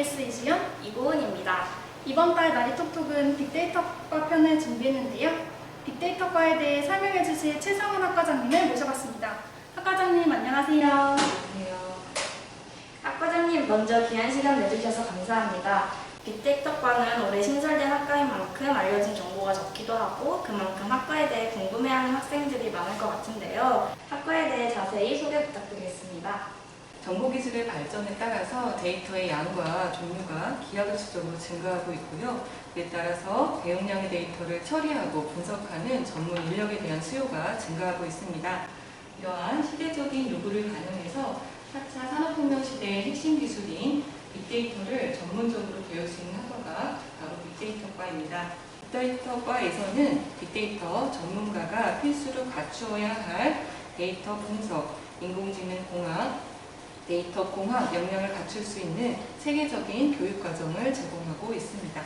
IPS 이수연, 이고은입니다. 이번 달 나리톡톡은 빅데이터과 편을 준비했는데요. 빅데이터과에 대해 설명해 주실 최상훈 학과장님을 모셔봤습니다. 학과장님 안녕하세요. 안녕하세요. 학과장님 먼저 귀한 시간 내주셔서 감사합니다. 빅데이터과는 올해 신설된 학과인 만큼 알려진 정보가 적기도 하고 그만큼 학과에 대해 궁금해하는 학생들이 많을 것 같은데요. 학과에 대해 자세히 소개 부탁드리겠습니다. 정보기술의 발전에 따라서 데이터의 양과 종류가 기하급수적으로 증가하고 있고요. 이에 따라서 대용량의 데이터를 처리하고 분석하는 전문 인력에 대한 수요가 증가하고 있습니다. 이러한 시대적인 요구를 반영해서 4차 산업혁명 시대의 핵심 기술인 빅데이터를 전문적으로 배울 수 있는 학과가 바로 빅데이터과입니다. 빅데이터과에서는 빅데이터 전문가가 필수로 갖추어야 할 데이터 분석, 인공지능 공학, 데이터 공학 역량을 갖출 수 있는 세계적인 교육 과정을 제공하고 있습니다.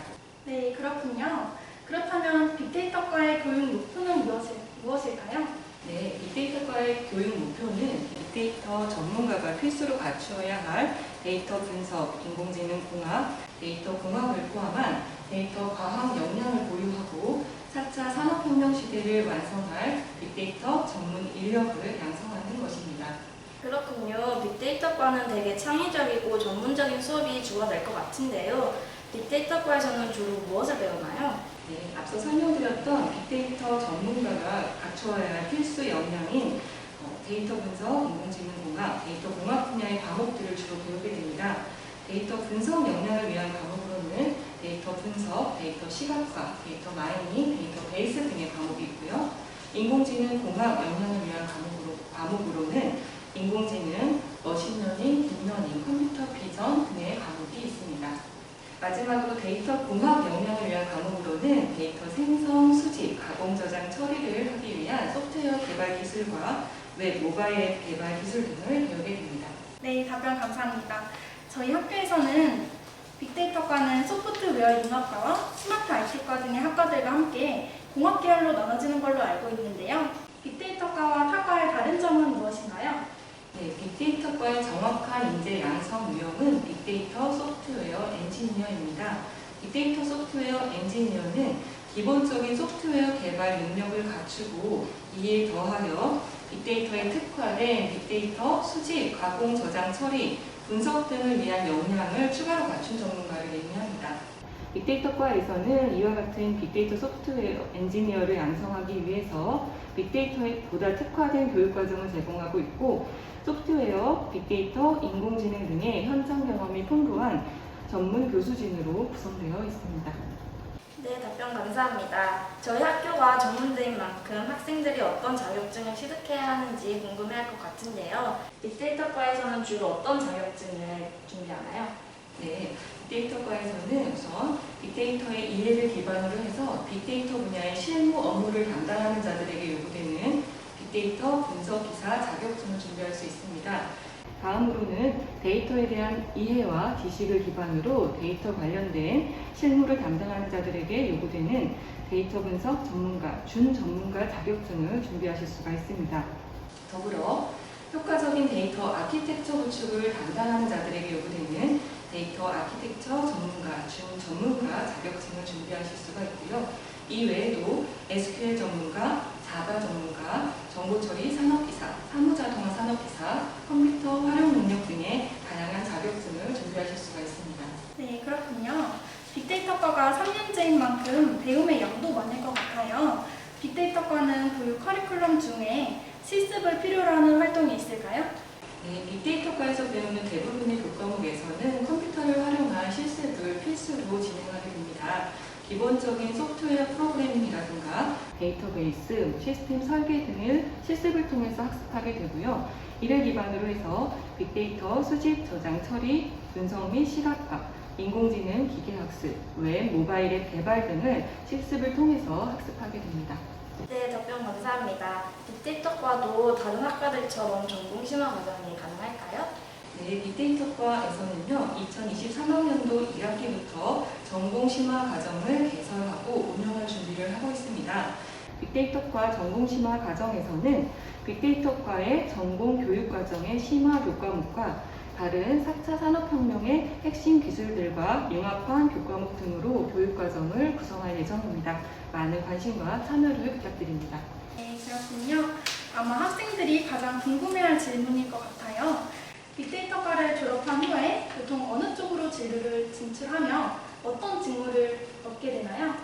네, 그렇군요. 그렇다면 빅데이터과의 교육 목표는 무엇일, 무엇일 까요? 네, 빅데이터과의 교육 목표는 빅데이터 전문가가 필수로 갖추어야 할 데이터 분석, 인공지능 공학, 데이터 공학을 포함한 데이터 과학 역량을 보유하고 4차 산업혁명 시대를 완성할 빅데이터 전문 인력을 양성하는 것입니다. 그렇군요. 빅데이터과는 되게 창의적이고 전문적인 수업이 주가 될 것 같은데요. 빅데이터과에서는 주로 무엇을 배우나요? 네, 앞서 설명드렸던 빅데이터 전문가가 갖추어야 할 필수 역량인 어, 데이터 분석, 인공지능 공학, 데이터 공학 분야의 과목들을 주로 배우게 됩니다. 데이터 분석 역량을 위한 과목으로는 데이터 분석, 데이터 시각화, 데이터 마이닝, 데이터 베이스 등의 과목이 있고요. 인공지능 공학 역량을 위한 과목으로, 과목으로는 인공지능, 머신러닝, 딥러닝, 컴퓨터 비전 등의 과목이 있습니다. 마지막으로 데이터 공학 역량을 위한 과목으로는 데이터 생성, 수집, 가공, 저장, 처리를 하기 위한 소프트웨어 개발 기술과 웹 모바일 앱 개발 기술 등을 배우게 됩니다. 네, 답변 감사합니다. 저희 학교에서는 빅데이터과는 소프트웨어 융합과와 스마트 IT과 등의 학과들과 함께 공학 계열로 나눠지는 걸로 알고 있는데요. 빅데이터과와 타과의 다른 점은 무엇인가요? 네, 빅데이터과의 정확한 인재 양성 유형은 빅데이터 소프트웨어 엔지니어입니다. 빅데이터 소프트웨어 엔지니어는 기본적인 소프트웨어 개발 능력을 갖추고 이에 더하여 빅데이터에 특화된 빅데이터 수집, 가공, 저장, 처리, 분석 등을 위한 역량을 추가로 갖춘 전문가를 의미합니다. 빅데이터과에서는 이와 같은 빅데이터 소프트웨어 엔지니어를 양성하기 위해서 빅데이터에 보다 특화된 교육 과정을 제공하고 있고 소프트웨어, 빅데이터, 인공지능 등의 현장 경험이 풍부한 전문 교수진으로 구성되어 있습니다. 네, 답변 감사합니다. 저희 학교가 전문대인 만큼 학생들이 어떤 자격증을 취득해야 하는지 궁금해할 것 같은데요. 빅데이터과에서는 주로 어떤 자격증을 준비하나요? 네, 빅데이터과에서는 우선 빅데이터의 이해를 기반으로 해서 빅데이터 분야의 실무 업무를 담당하는 자들에게 요구되는 빅데이터 분석 기사 자격증을 준비할 수 있습니다. 다음으로는 데이터에 대한 이해와 지식을 기반으로 데이터 관련된 실무를 담당하는 자들에게 요구되는 데이터 분석 전문가, 준 전문가 자격증을 준비하실 수가 있습니다. 더불어 효과적인 데이터 아키텍처 구축을 담당하는 자들에게 요구되는 데이터 아키텍처 전문가, 준 전문가 자격증을 준비하실 수가 있고요. 이 외에도 SQL 전문가, 자바 전문가, 정보처리 산업기사, 사무자동화 산업기사, 컴퓨터 활용 능력 등의 다양한 자격증을 준비하실 수가 있습니다. 네, 그렇군요. 빅데이터과가 3년제인 만큼 배움의 양도 많을 것 같아요. 빅데이터과는 교육 커리큘럼 중에 실습을 필요로 하는 활동이 있을까요? 네, 빅데이터과에서 배우는 대부분의 교과목에서는 컴퓨터를 활용한 실습을 필수로 진행하게 됩니다. 기본적인 소프트웨어 프로그래밍이라든가 데이터베이스, 시스템 설계 등을 실습을 통해서 학습하게 되고요. 이를 기반으로 해서 빅데이터 수집, 저장, 처리, 분석 및 시각화, 인공지능, 기계학습, 웹, 모바일 앱 개발 등을 실습을 통해서 학습하게 됩니다. 네, 답변 감사합니다. 빅데이터과도 다른 학과들처럼 전공 심화 과정이 가능할까요? 네, 빅데이터과에서는요, 2023학년도 1학기부터 전공 심화 과정을 개설하고 운영할 준비를 하고 있습니다. 빅데이터과 전공 심화 과정에서는 빅데이터과의 전공 교육 과정의 심화 교과목과 다른 4차 산업혁명의 핵심 기술들과 융합한 교과목 등으로 교육과정을 구성할 예정입니다. 많은 관심과 참여를 부탁드립니다. 네, 그렇군요. 아마 학생들이 가장 궁금해할 질문일 것 같아요. 빅데이터과를 졸업한 후에 보통 어느 쪽으로 진로를 진출하며 어떤 직무를 얻게 되나요?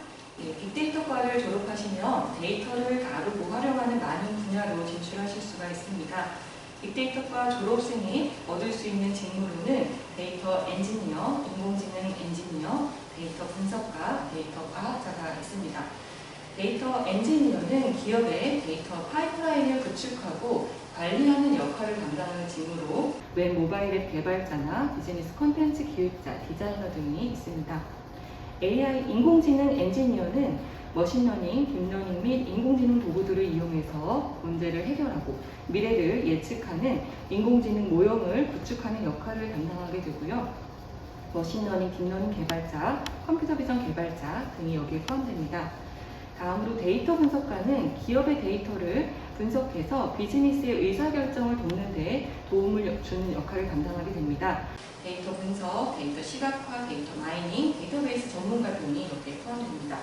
예, 빅데이터과를 졸업하시면 데이터를 다루고 활용하는 많은 분야로 진출하실 수가 있습니다. 빅데이터과 졸업생이 얻을 수 있는 직무로는 데이터 엔지니어, 인공지능 엔지니어, 데이터 분석가, 데이터 과학자가 있습니다. 데이터 엔지니어는 기업의 데이터 파이프라인을 구축하고 관리하는 역할을 담당하는 직무로 웹 모바일 앱 개발자나 비즈니스 콘텐츠 기획자, 디자이너 등이 있습니다. AI 인공지능 엔지니어는 머신러닝, 딥러닝 및 인공지능 도구들을 이용해서 문제를 해결하고 미래를 예측하는 인공지능 모형을 구축하는 역할을 담당하게 되고요. 머신러닝, 딥러닝 개발자, 컴퓨터 비전 개발자 등이 여기에 포함됩니다. 다음으로 데이터 분석가는 기업의 데이터를 분석해서 비즈니스의 의사결정을 돕는 데 도움을 주는 역할을 담당하게 됩니다. 데이터 분석, 데이터 시각화, 데이터 마이닝, 데이터베이스 전문가 등이 여기에 포함됩니다.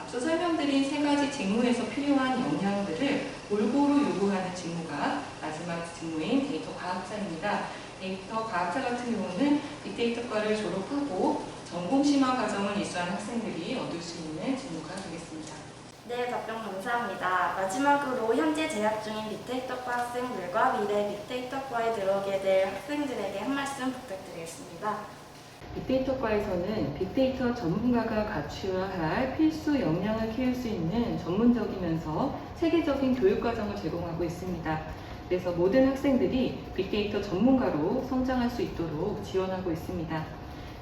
앞서 설명드린 세 가지 직무에서 필요한 역량들을 골고루 요구하는 직무가 마지막 직무인 데이터 과학자입니다. 데이터 과학자 같은 경우는 빅데이터과를 졸업하고 전공 심화 과정을 이수한 학생들이 얻을 수 있는 직무가 되겠습니다. 네, 답변 감사합니다. 마지막으로 현재 재학 중인 빅데이터과 학생들과 미래 빅데이터과에 들어오게 될 학생들에게 한 말씀 부탁드리겠습니다. 빅데이터과에서는 빅데이터 전문가가 갖추어야 할 필수 역량을 키울 수 있는 전문적이면서 세계적인 교육 과정을 제공하고 있습니다. 그래서 모든 학생들이 빅데이터 전문가로 성장할 수 있도록 지원하고 있습니다.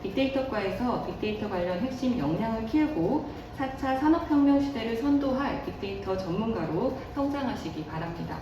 빅데이터과에서 빅데이터 관련 핵심 역량을 키우고 4차 산업혁명 시대를 선도할 빅데이터 전문가로 성장하시기 바랍니다.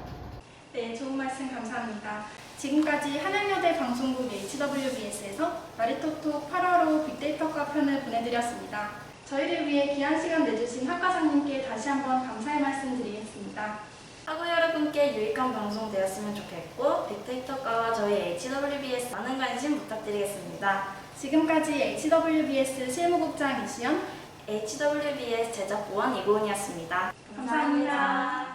네, 좋은 말씀 감사합니다. 지금까지 한양여대 방송국 HWBS에서 나리토톡 8화로 빅데이터과 편을 보내드렸습니다. 저희를 위해 귀한 시간 내주신 학과장님께 다시 한번 감사의 말씀 드리겠습니다. 학우 여러분께 유익한 방송 되었으면 좋겠고 빅데이터과와 저희 HWBS 많은 관심 부탁드리겠습니다. 지금까지 HWBS 실무국장 이시연 HWBS 제작부원 이고은이었습니다 감사합니다.